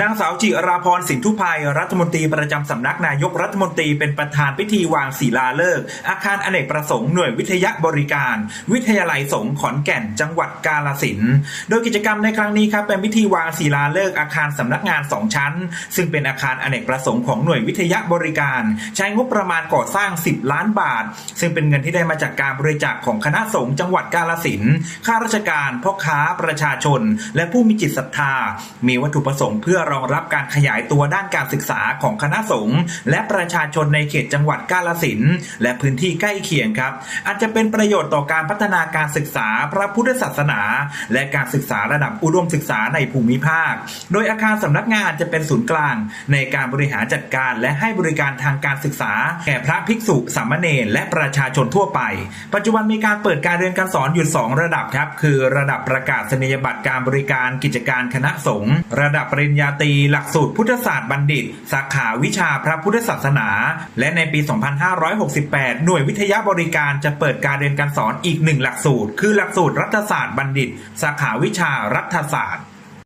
นางสาวจิราพรสินทุพายรัฐมนตรีประจำสำนักนายกรัฐมนตรีเป็นประธานพิธีวางศิลาฤกษ์อาคารอเนกประสงค์หน่วยวิทยาบริการ วิทยาลัยสงขอนแก่นจังหวัดกาฬสินโดยกิจกรรมในครั้งนี้ครับเป็นพิธีวางศิลาฤกษ์อาคารสำนักงานสองชั้น ซึ่งเป็นอาคารอเนกประสงค์ของหน่วยวิทยาบริการ ใช้งบประมาณก่อสร้าง 10 ล้านบาท ซึ่งเป็นเงินที่ได้มาจากการบริจาคของคณะสงฆ์จังหวัดกาฬสินข้าราชการพ่อค้าประชาชน และผู้มีจิตศรัทธา มีวัตถุประสงค์เพื่อรองรับการขยายตัวด้านการศึกษาของคณะสงฆ์และประชาชนในเขตจังหวัดกาฬสินธุ์และพื้นที่ใกล้เคียงครับ อาจจะเป็นประโยชน์ต่อการพัฒนาการศึกษาพระพุทธศาสนา และการศึกษาระดับอุดมศึกษาในภูมิภาค โดยอาคารสำนักงานจะเป็นศูนย์กลาง ในการบริหารจัดการและให้บริการทางการศึกษา แก่พระภิกษุสามเณรและประชาชนทั่วไป ปัจจุบันมีการเปิดการเรียนการสอนอยู่ 2 ระดับครับ คือ ระดับประกาศนียบัตรการบริการกิจการคณะสงฆ์ระดับปริญญาตรีหลักสูตรพุทธศาสตร์บัณฑิต สาขาวิชาพระพุทธศาสนา และในปี 2568 หน่วยวิทยาบริการจะเปิดการเรียนการสอนอีกหนึ่งหลักสูตร คือหลักสูตรรัฐศาสตร์บัณฑิต สาขาวิชารัฐศาสตร์